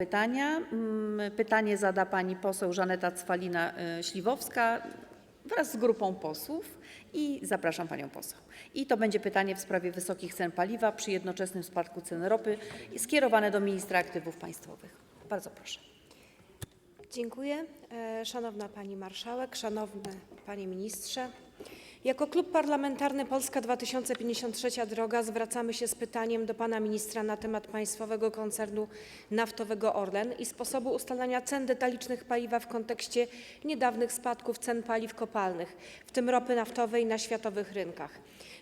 pytania. Mm, Pytanie zada pani poseł Żaneta Cwalina-Śliwowska wraz z grupą posłów i zapraszam panią poseł. I to będzie pytanie w sprawie wysokich cen paliwa przy jednoczesnym spadku cen ropy skierowane do ministra aktywów państwowych. Bardzo proszę. Dziękuję. E, Szanowna Pani Marszałek, Szanowny Panie Ministrze. Jako Klub Parlamentarny Polska 2053 Droga zwracamy się z pytaniem do Pana Ministra na temat państwowego koncernu naftowego Orlen i sposobu ustalania cen detalicznych paliwa w kontekście niedawnych spadków cen paliw kopalnych, w tym ropy naftowej na światowych rynkach.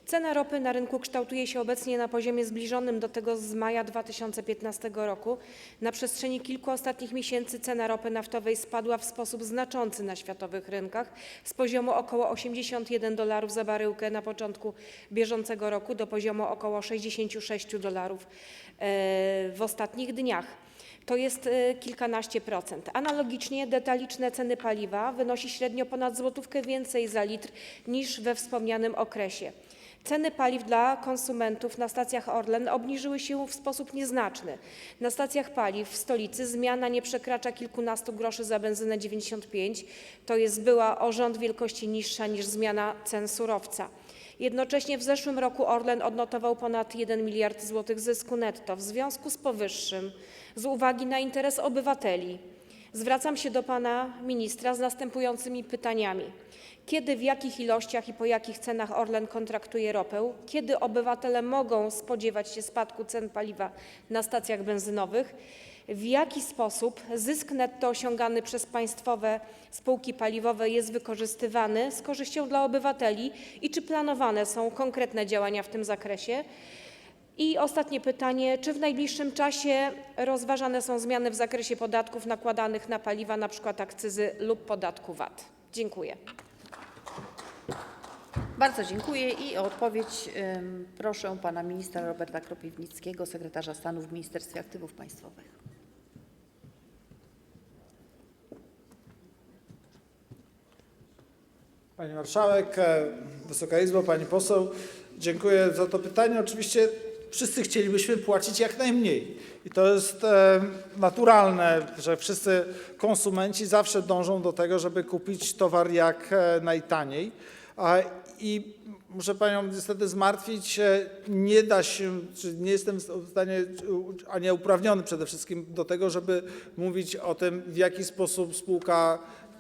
Cena ropy na rynku kształtuje się obecnie na poziomie zbliżonym do tego z maja 2015 roku. Na przestrzeni kilku ostatnich miesięcy cena ropy naftowej spadła w sposób znaczący na światowych rynkach z poziomu około 81 dolarów za baryłkę na początku bieżącego roku do poziomu około 66 dolarów e, w ostatnich dniach. To jest e, kilkanaście procent. Analogicznie detaliczne ceny paliwa wynosi średnio ponad złotówkę więcej za litr niż we wspomnianym okresie. Ceny paliw dla konsumentów na stacjach Orlen obniżyły się w sposób nieznaczny. Na stacjach paliw w stolicy zmiana nie przekracza kilkunastu groszy za benzynę 95, to jest była o rząd wielkości niższa niż zmiana cen surowca. Jednocześnie w zeszłym roku Orlen odnotował ponad 1 miliard złotych zysku netto. W związku z powyższym, z uwagi na interes obywateli, zwracam się do pana ministra z następującymi pytaniami. Kiedy, w jakich ilościach i po jakich cenach Orlen kontraktuje ropę? Kiedy obywatele mogą spodziewać się spadku cen paliwa na stacjach benzynowych? W jaki sposób zysk netto osiągany przez państwowe spółki paliwowe jest wykorzystywany z korzyścią dla obywateli i czy planowane są konkretne działania w tym zakresie? I ostatnie pytanie, czy w najbliższym czasie rozważane są zmiany w zakresie podatków nakładanych na paliwa, np. akcyzy lub podatku VAT? Dziękuję. Bardzo dziękuję i o odpowiedź ym, proszę pana ministra Roberta Kropiwnickiego, sekretarza stanu w Ministerstwie Aktywów Państwowych. Pani Marszałek, e, Wysoka Izbo, Pani Poseł, dziękuję za to pytanie. Oczywiście wszyscy chcielibyśmy płacić jak najmniej i to jest e, naturalne, że wszyscy konsumenci zawsze dążą do tego, żeby kupić towar jak e, najtaniej. A, I muszę Panią niestety zmartwić, e, nie da się, czy nie jestem w stanie, a nie uprawniony przede wszystkim do tego, żeby mówić o tym, w jaki sposób spółka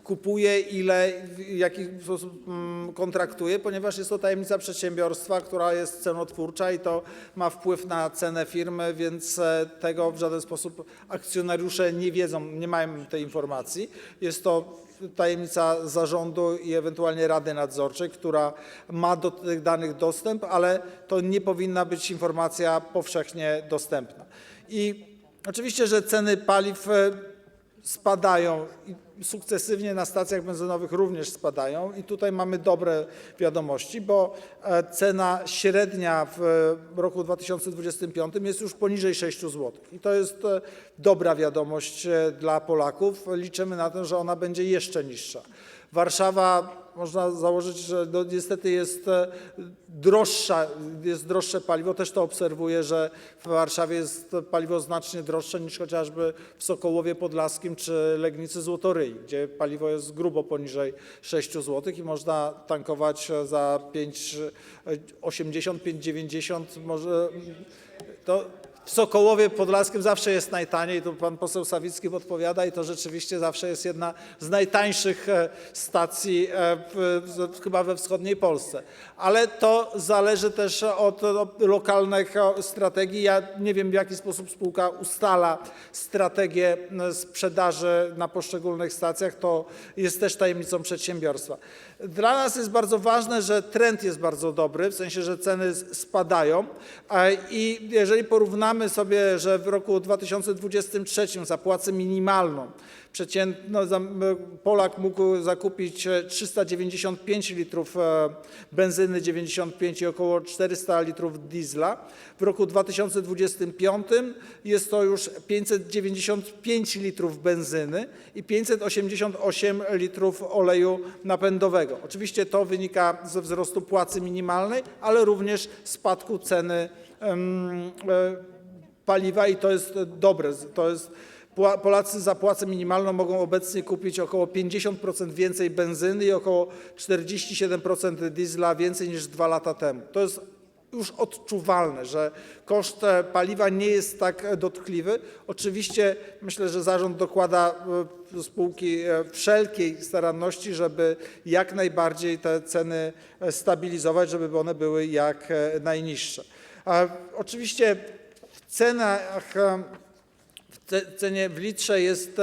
kupuje, ile, w jaki sposób mm, kontraktuje, ponieważ jest to tajemnica przedsiębiorstwa, która jest cenotwórcza i to ma wpływ na cenę firmy, więc e, tego w żaden sposób akcjonariusze nie wiedzą, nie mają tej informacji. Jest to tajemnica zarządu i ewentualnie rady nadzorczej, która ma do tych danych dostęp, ale to nie powinna być informacja powszechnie dostępna. I oczywiście, że ceny paliw e, spadają i sukcesywnie na stacjach benzynowych również spadają i tutaj mamy dobre wiadomości, bo e, cena średnia w e, roku 2025 jest już poniżej 6 zł i to jest e, dobra wiadomość dla Polaków. Liczymy na to, że ona będzie jeszcze niższa. Warszawa można założyć, że no niestety jest e, droższa, jest droższe paliwo. Też to obserwuję, że w Warszawie jest paliwo znacznie droższe niż chociażby w Sokołowie Podlaskim czy Legnicy Złotoryi, gdzie paliwo jest grubo poniżej 6 zł i można tankować za 5,80, 5,90 może to w Sokołowie Podlaskim zawsze jest najtaniej, tu pan poseł Sawicki podpowiada i to rzeczywiście zawsze jest jedna z najtańszych e, stacji e, chyba we wschodniej Polsce. Ale to zależy też od, lokalnych e, strategii. Ja nie wiem w jaki sposób spółka ustala strategię sprzedaży na poszczególnych stacjach, to jest też tajemnicą przedsiębiorstwa. Dla nas jest bardzo ważne, że trend jest bardzo dobry, w sensie, że ceny spadają e, i jeżeli porównamy sobie, że w roku 2023 za płacę minimalną no, m, Polak mógł zakupić e, 395 litrów e, benzyny 95 i około 400 litrów diesla. W roku 2025 jest to już 595 litrów benzyny i 588 litrów oleju napędowego. Oczywiście to wynika ze wzrostu płacy minimalnej, ale również spadku ceny e, paliwa i to jest dobre. Polacy za płacę minimalną mogą obecnie kupić około 50% więcej benzyny i około 47% diesla więcej niż dwa lata temu. Już odczuwalne, że koszt e, paliwa nie jest tak e, dotkliwy. Oczywiście myślę, że zarząd dokłada do spółki e, wszelkiej staranności, żeby jak najbardziej te ceny stabilizować, żeby one były jak najniższe. Oczywiście w cenach w ce- cenie w litrze jest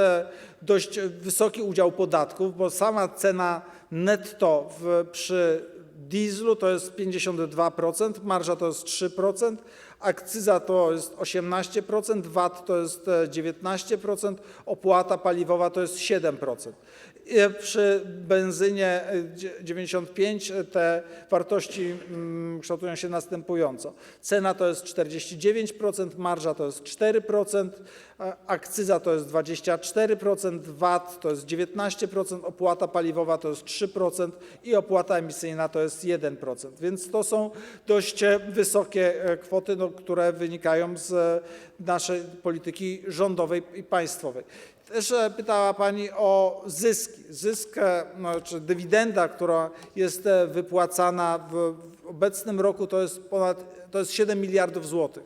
dość wysoki udział podatków, bo sama cena netto w, przy dieslu to jest 52%, marża to jest 3%, akcyza to jest 18%, VAT to jest e, 19%, opłata paliwowa to jest 7%. I Przy benzynie e, dzie- 95 te wartości mm, kształtują się następująco. Cena to jest 49%, marża to jest 4%, a akcyza to jest 24%, VAT to jest 19%, opłata paliwowa to jest 3% i opłata emisyjna to jest 1%. Więc to są dość e, wysokie e, kwoty, no, które wynikają z e, naszej polityki rządowej i państwowej. Też pytała Pani o zyski. Zysk, no, czy dywidenda, która jest e, wypłacana w, w obecnym roku, to jest ponad to jest 7 miliardów złotych,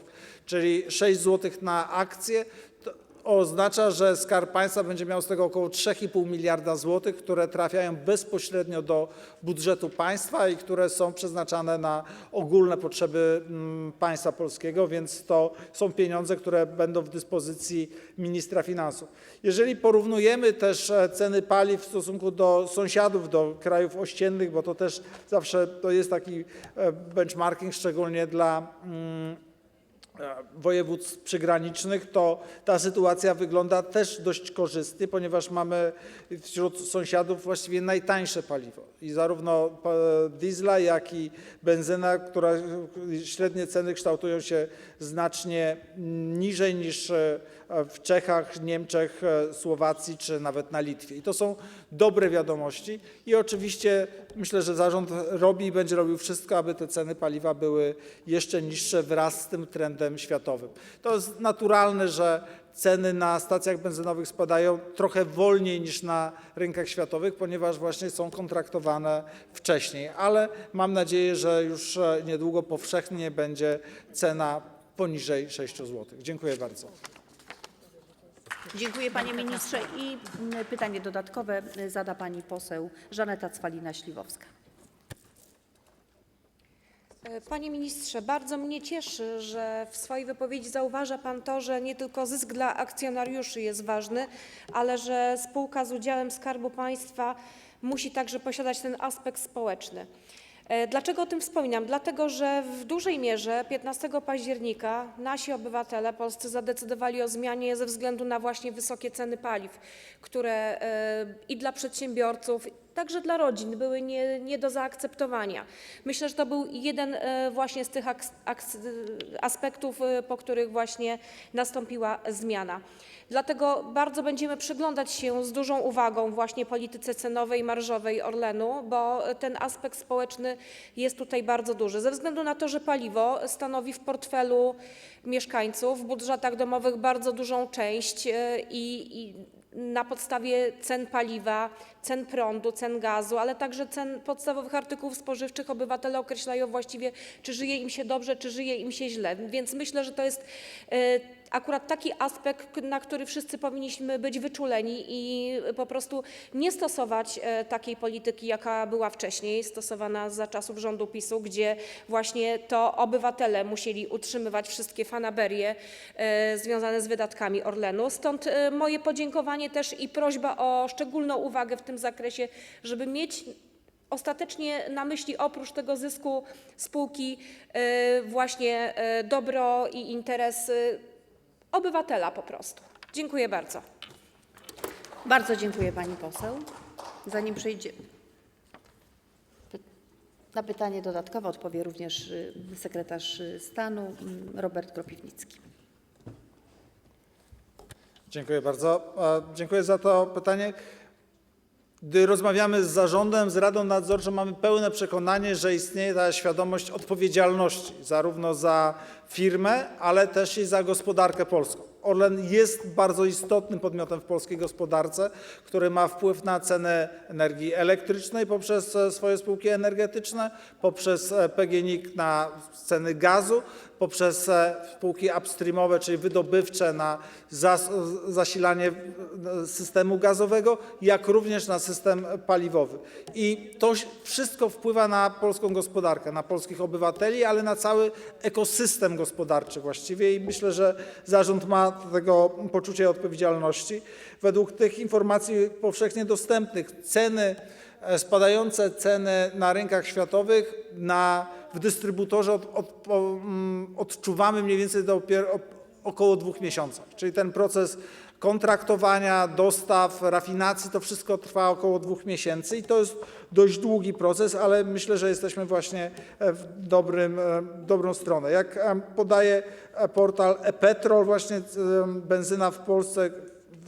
czyli 6 złotych na akcję. Oznacza, że Skarb Państwa będzie miał z tego około 3,5 miliarda złotych, które trafiają bezpośrednio do budżetu państwa i które są przeznaczane na ogólne potrzeby mm, państwa polskiego, więc to są pieniądze, które będą w dyspozycji ministra finansów. Jeżeli porównujemy też e, ceny paliw w stosunku do sąsiadów, do krajów ościennych, bo to też zawsze to jest taki e, benchmarking, szczególnie dla mm, województw przygranicznych, to ta sytuacja wygląda też dość korzystnie, ponieważ mamy wśród sąsiadów właściwie najtańsze paliwo. I zarówno e, diesla, jak i benzyna, która średnie ceny kształtują się znacznie niżej niż e, w Czechach, Niemczech, e, Słowacji czy nawet na Litwie. I to są dobre wiadomości i oczywiście myślę, że zarząd robi i będzie robił wszystko, aby te ceny paliwa były jeszcze niższe wraz z tym trendem światowym. To jest naturalne, że ceny na stacjach benzynowych spadają trochę wolniej niż na rynkach światowych, ponieważ właśnie są kontraktowane wcześniej, ale mam nadzieję, że już e, niedługo powszechnie będzie cena poniżej 6 zł. Dziękuję bardzo. Dziękuję panie ministrze i pytanie dodatkowe y, zada pani poseł Żaneta Cwalina-Śliwowska. E, Panie ministrze, bardzo mnie cieszy, że w swojej wypowiedzi zauważa pan to, że nie tylko zysk dla akcjonariuszy jest ważny, ale że spółka z udziałem Skarbu Państwa musi także posiadać ten aspekt społeczny. E, Dlaczego o tym wspominam? Dlatego, że w dużej mierze 15 października nasi obywatele polscy zadecydowali o zmianie ze względu na właśnie wysokie ceny paliw, które e, i dla przedsiębiorców, także dla rodzin były nie, nie do zaakceptowania. Myślę, że to był jeden e, właśnie z tych aks- aspektów, e, po których właśnie nastąpiła zmiana. Dlatego bardzo będziemy przyglądać się z dużą uwagą właśnie polityce cenowej, marżowej Orlenu, bo ten aspekt społeczny jest tutaj bardzo duży. Ze względu na to, że paliwo stanowi w portfelu mieszkańców, w budżetach domowych bardzo dużą część e, i, i na podstawie cen paliwa, cen prądu, cen gazu, ale także cen podstawowych artykułów spożywczych obywatele określają właściwie, czy żyje im się dobrze, czy żyje im się źle. Więc myślę, że to jest e, akurat taki aspekt, na który wszyscy powinniśmy być wyczuleni i po prostu nie stosować e, takiej polityki, jaka była wcześniej, stosowana za czasów rządu PiSu, gdzie właśnie to obywatele musieli utrzymywać wszystkie fanaberie e, związane z wydatkami Orlenu. Stąd e, moje podziękowanie też i prośba o szczególną uwagę w tym zakresie, żeby mieć ostatecznie na myśli oprócz tego zysku spółki właśnie dobro i interesy obywatela po prostu. Dziękuję bardzo. Bardzo dziękuję pani poseł. Zanim przejdzie na pytanie dodatkowe odpowie również y, sekretarz y, stanu mm, Robert Kropiwnicki. Dziękuję bardzo. Dziękuję za to pytanie. Gdy rozmawiamy z zarządem, z Radą Nadzorczą, mamy pełne przekonanie, że istnieje ta świadomość odpowiedzialności zarówno za firmę, ale też i za gospodarkę polską. Orlen jest bardzo istotnym podmiotem w polskiej gospodarce, który ma wpływ na cenę energii elektrycznej poprzez swoje spółki energetyczne, poprzez e, PGNiG na ceny gazu, poprzez e, spółki upstreamowe, czyli wydobywcze na zas zasilanie e, systemu gazowego, jak również na system paliwowy. I to wszystko wpływa na polską gospodarkę, na polskich obywateli, ale na cały ekosystem gospodarczy właściwie i myślę, że zarząd ma tego poczucie odpowiedzialności. Według tych informacji powszechnie dostępnych ceny, spadające ceny na rynkach światowych na, w dystrybutorze od, od, mm, odczuwamy mniej więcej dopiero około dwóch miesiącach. Czyli ten proces kontraktowania, dostaw, rafinacji, to wszystko trwa około dwóch miesięcy i to jest dość długi proces, ale myślę, że jesteśmy właśnie e, w dobrym, e, dobrą stronę. Jak podaje e, portal ePetrol, właśnie benzyna w Polsce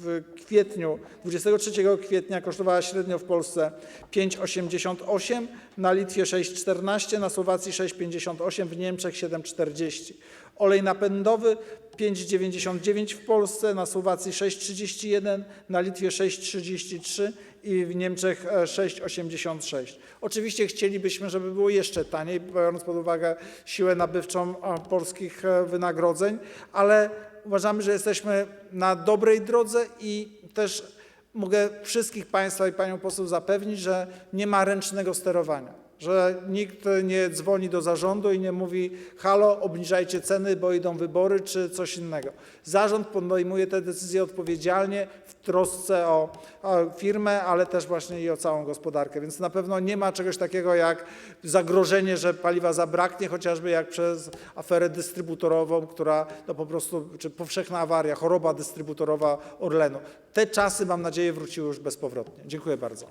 w kwietniu, 23 kwietnia kosztowała średnio w Polsce 5,88, na Litwie 6,14, na Słowacji 6,58, w Niemczech 7,40. Olej napędowy 5,99 w Polsce, na Słowacji 6,31, na Litwie 6,33 i w Niemczech e, 6,86. Oczywiście chcielibyśmy, żeby było jeszcze taniej, biorąc pod uwagę siłę nabywczą e, polskich e, wynagrodzeń, ale uważamy, że jesteśmy na dobrej drodze i też mogę wszystkich Państwa i Panią poseł zapewnić, że nie ma ręcznego sterowania. Że nikt nie dzwoni do zarządu i nie mówi: halo, obniżajcie ceny, bo idą wybory, czy coś innego. Zarząd podejmuje te decyzje odpowiedzialnie, w trosce o, o firmę, ale też właśnie i o całą gospodarkę. Więc na pewno nie ma czegoś takiego jak zagrożenie, że paliwa zabraknie, chociażby jak przez aferę dystrybutorową, która to po prostu, czy powszechna awaria, choroba dystrybutorova Orlenu. Te czasy, mam nadzieję, wróciły już bezpowrotnie. Dziękuję bardzo.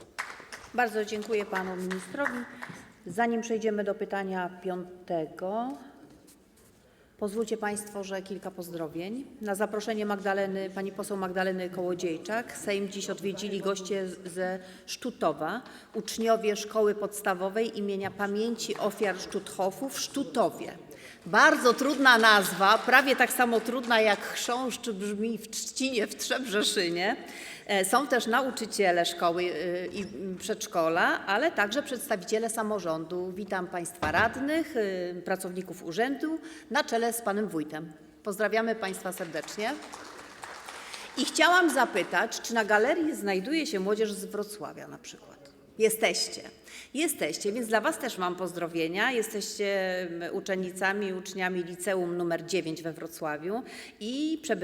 Bardzo dziękuję panu ministrowi. Zanim przejdziemy do pytania piątego, pozwólcie państwo, że kilka pozdrowień. Na zaproszenie Magdaleny, pani poseł Magdaleny Kołodziejczak Sejm dziś odwiedzili goście ze Sztutowa, uczniowie szkoły podstawowej imienia Pamięci Ofiar Sztuthofu w Sztutowie. Bardzo trudna nazwa, prawie tak samo trudna jak chrząszcz brzmi w Trzcinie w Trzebrzeszynie. E, Są też nauczyciele szkoły y, i przedszkola, ale także przedstawiciele samorządu. Witam Państwa radnych, y, pracowników urzędu na czele z Panem Wójtem. Pozdrawiamy Państwa serdecznie. I chciałam zapytać, czy na galerii znajduje się młodzież z Wrocławia na przykład? Jesteście. Jesteście, więc dla Was też mam pozdrowienia. Jesteście mm, uczennicami, uczniami liceum numer 9 we Wrocławiu i przebywacie